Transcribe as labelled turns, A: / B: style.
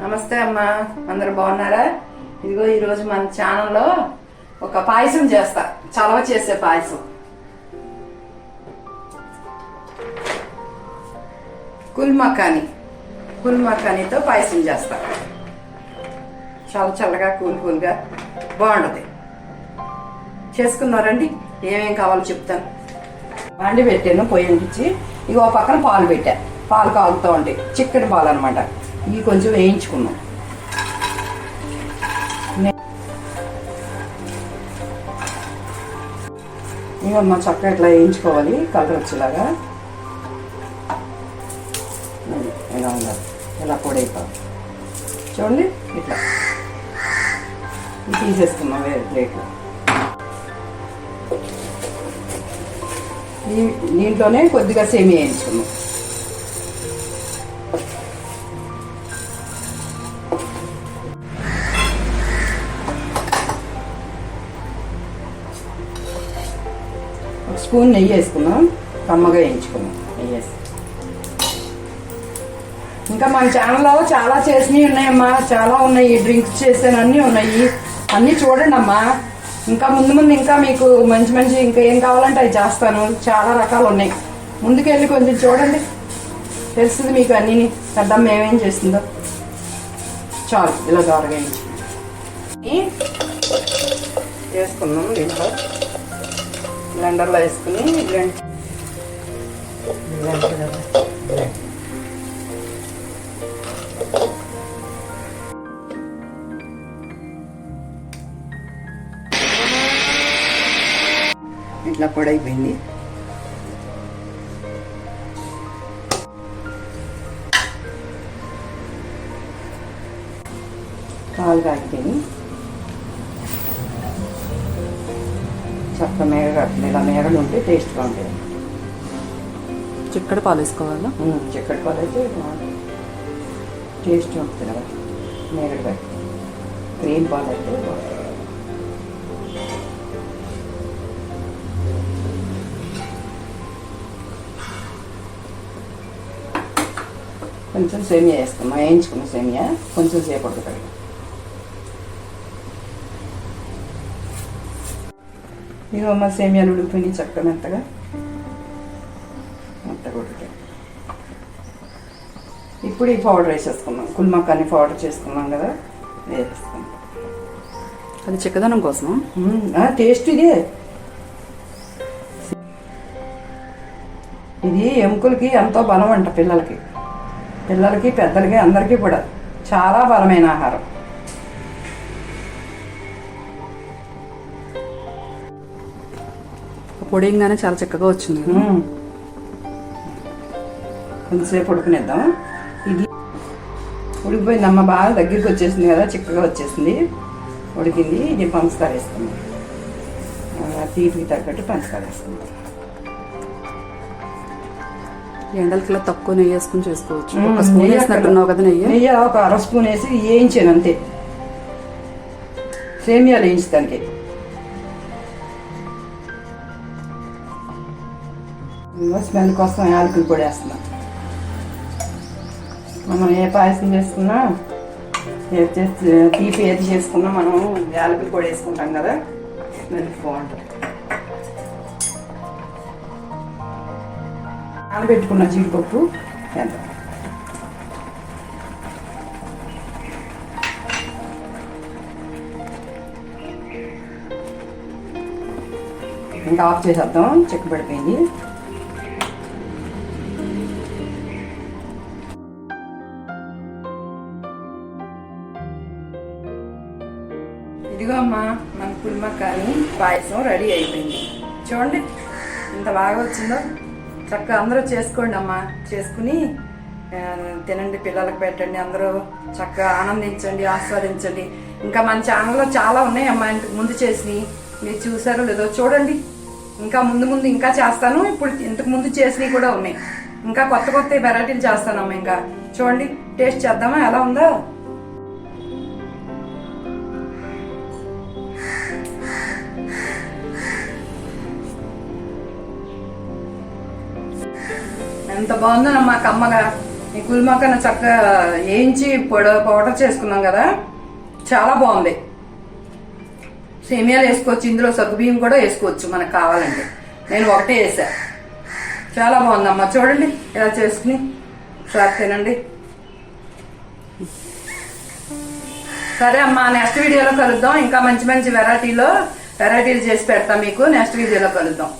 A: నమస్తే అమ్మా అందరు బాగున్నారా? ఇదిగో ఈరోజు మన ఛానల్లో ఒక పాయసం చేస్తా. చలవ చేసే పాయసం. కుల్మకాని కుల్మకానితో పాయసం చేస్తా. చాలా చల్లగా కూల్ కూల్గా బాగుంటుంది చేసుకున్నారండి ఏమేం కావాలో చెప్తాను. వండి పెట్టాను పొయ్యి అంటించి. ఇక ఒక పక్కన పాలు పెట్టాను పాలు కాగుతూ ఉంటాయి చిక్కటి పాలు అనమాట ఇవి కొంచెం వేయించుకున్నాం నే- ఇవమ్మా చక్కగా ఇట్లా వేయించుకోవాలి కలర్ వచ్చేలాగా. ఎలా ఇలా ఉండాలి. ఇలా పొడైపోవాలి చూడండి ఇట్లా. ఇది తీసేసుకున్నాం వేరే ప్లేట్లో. దీంట్లోనే కొద్దిగా సేమి వేయించుకున్నాం స్పూన్ నెయ్యి వేసుకున్నాం కమ్మగా వేయించుకున్నాం నెయ్యి వేసి. ఇంకా మన ఛానల్లో చాలా చేసినవి ఉన్నాయమ్మా. చాలా ఉన్నాయి. డ్రింక్స్ చేసాను అన్నీ ఉన్నాయి. అన్నీ చూడండి అమ్మా ఇంకా ముందు ముందు ఇంకా మీకు మంచి మంచి ఇంకా ఏం కావాలంటే అవి చేస్తాను. చాలా రకాలు ఉన్నాయి. ముందుకెళ్ళి కొంచెం చూడండి. తెలుస్తుంది మీకు అన్నీ పెద్దమ్మ ఏమేం చేస్తుందో. చాలు. ఇలా దోరగా వేసుకున్నాము దీంట్లో బ్లెండర్లో వేసుకుని బ్లెండ్ ఇట్లా పొడైపోయింది. పాలు కాగిపోయి చక్క మేగ ఇలా మేగలు ఉంటే టేస్ట్గా ఉంటుంది
B: చిక్కడ పాలు వేసుకోవాలా?
A: చిక్కడి పాలు అయితే టేస్ట్ ఉంటుంది కదా. మేగడు క్రీమ్ పాలు అయితే. కొంచెం సేమియా వేసుకున్నాం వేయించుకున్న సేమియా కొంచెం సేపు ఉడకదు ఇదిగో అమ్మ సేమియాలు ఉడికిపోయినాయి చక్కగా మెత్తగా. మెత్తగా ఉడికాయి ఇప్పుడు ఈ పౌడర్ వేసేసుకున్నాం కుల్మక్కాని పౌడర్ చేసుకున్నాం కదా వేసేసుకున్నాం
B: అది చిక్కదనం కోసం
A: టేస్ట్ ఇదే. ఇది ఎముకలకి ఎంతో బలం అంట పిల్లలకి. పిల్లలకి పెద్దలకి అందరికీ కూడా. చాలా బలమైన ఆహారం.
B: పొడియంగానే చాలా చిక్కగా వచ్చింది.
A: కొంతసేపు ఉడకనిద్దాం ఇది ఉడికిపోయింది అమ్మ బాగా దగ్గరికి వచ్చేసింది కదా చిక్కగా వచ్చేసింది. ఉడికింది ఇది పంచదార వేసుకుందాం. ఆ, తీపికి తగ్గట్టు పంచదార వేసుకుందాం.
B: ఎండలకి తక్కువ నెయ్యి వేసుకుని చేసుకోవచ్చు. ఒక స్పూన్
A: నెయ్యి
B: వేసినట్టున్నావు కదా నెయ్యి.
A: నెయ్యి ఒక అర స్పూన్ వేసి వేయించాను అంతే. సేమియాలు వేయించడానికి స్మెల్ కోసం యాలకులు పొడి వేస్తున్నాం. మనం ఏ పాయసం చేసుకున్నా ఏది చేస్తే తీపి ఏది చేసుకున్నా మనం యాలకులు పొడి వేసుకుంటాం కదా స్మెల్ బాగుంటుంది. నానబెట్టుకున్న జీడిపప్పు ఎంత ఇంకా ఆఫ్ చేసేద్దాం చెక్క పడిపోయింది. ఇదిగో అమ్మా మన కుల్మక్కాని పాయసం రెడీ అయిపోయింది. చూడండి ఎంత బాగా వచ్చిందో. చక్కగా అందరూ చేసుకోండి అమ్మా. చేసుకుని తినండి పిల్లలకు పెట్టండి అందరూ చక్కగా ఆనందించండి ఆస్వాదించండి. ఇంకా మన ఛానల్లో చాలా ఉన్నాయి అమ్మా ఇంతకు ముందు చేసినవి. మీరు చూసారో లేదో చూడండి. ఇంకా ముందు ముందు ఇంకా చేస్తాను. ఇప్పుడు ఇంతకు ముందు చేసినవి కూడా ఉన్నాయి. ఇంకా కొత్త కొత్త వెరైటీలు చేస్తానమ్మా ఇంకా. చూడండి టేస్ట్ చేద్దామా? ఎలా ఉందో? ఎంత నాకు అమ్మగా ఈ కుల్మాకన్న చక్కగా వేయించి పొడ పౌడర్ చేసుకున్నాం కదా. చాలా బాగుంది. సేమియాలు వేసుకోవచ్చు ఇందులో సగ్గుబియ్యం కూడా వేసుకోవచ్చు మనకు కావాలంటే. నేను ఒకటే వేసా చాలా బాగుందమ్మా. చూడండి ఇలా చేసుకుని. ఒకసారి తినండి. సరే అమ్మా నెక్స్ట్ వీడియోలో కలుద్దాం. ఇంకా మంచి మంచి వెరైటీలో వెరైటీలు చేసి పెడతాం మీకు. నెక్స్ట్ వీడియోలో కలుద్దాం.